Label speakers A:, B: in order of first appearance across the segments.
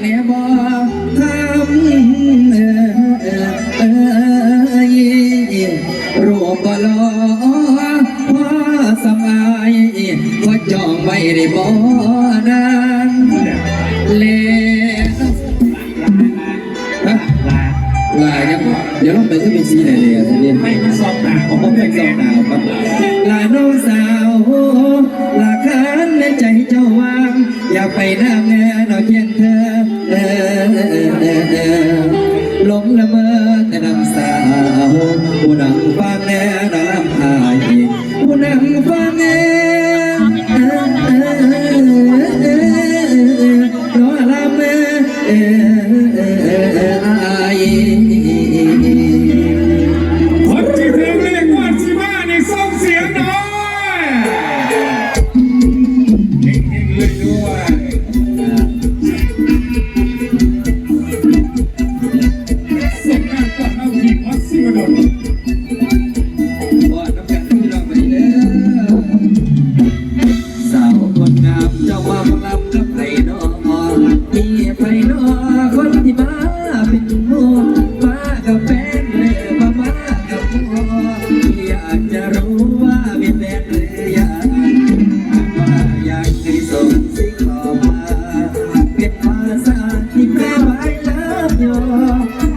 A: แน่บ่ทำเอ่ยรูปบ่หล่อพอสมายว่าจองไว้ได้บ่นานเล
B: ลา
A: ยครับเดี๋ยวเราไปที่เป็นซีไหนเลยอะทีนี้
B: ไม่ซองดาว
A: ผมไม่ซองดาวครับลาโนสาวลาคันในใจเจ้าวาง อย่าไปน้างาน ആയേ.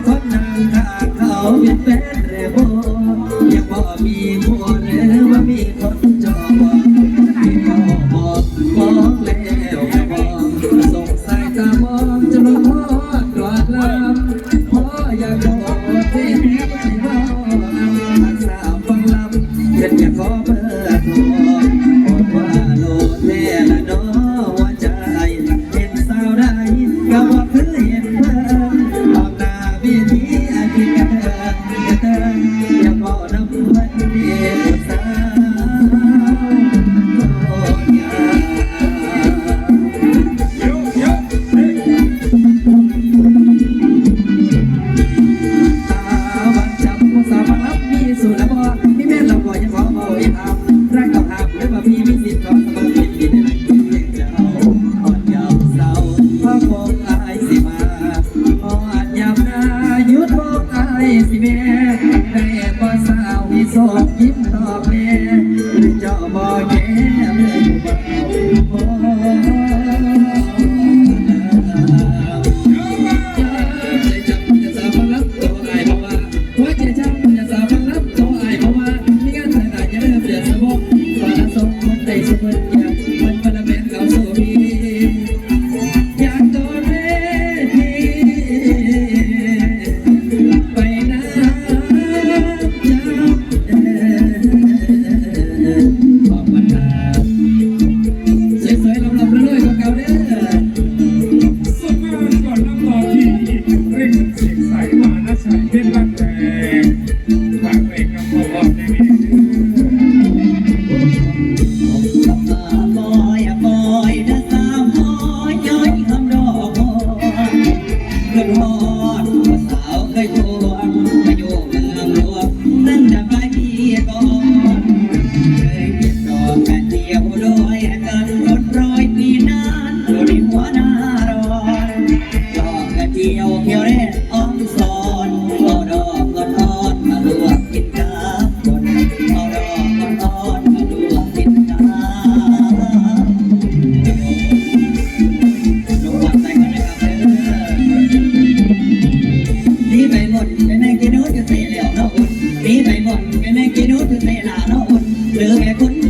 B: คนนั่ง
A: ข้างเขาเป็นแฟนเรือโบยังบ่มีผัวหรือว่ามี Amen. Amen. ไปบ่นแม่แม่กินุดในลาเนาะอ่อนเหลือแค่ค
B: น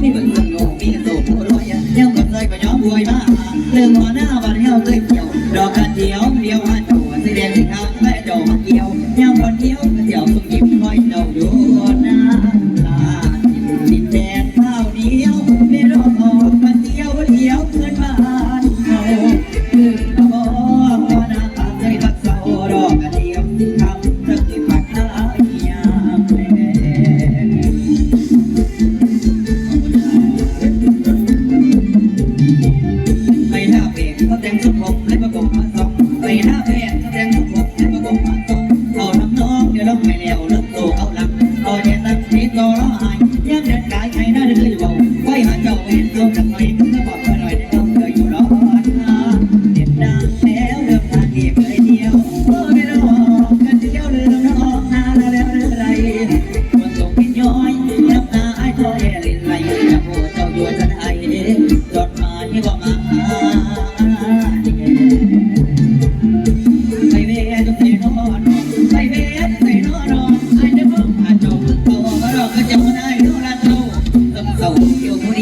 B: อย
C: ย่ำเด็กายใครน่าเดือดเบาไว้หาเจ้าเห็นดวงจังไม่กระบอก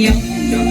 C: я.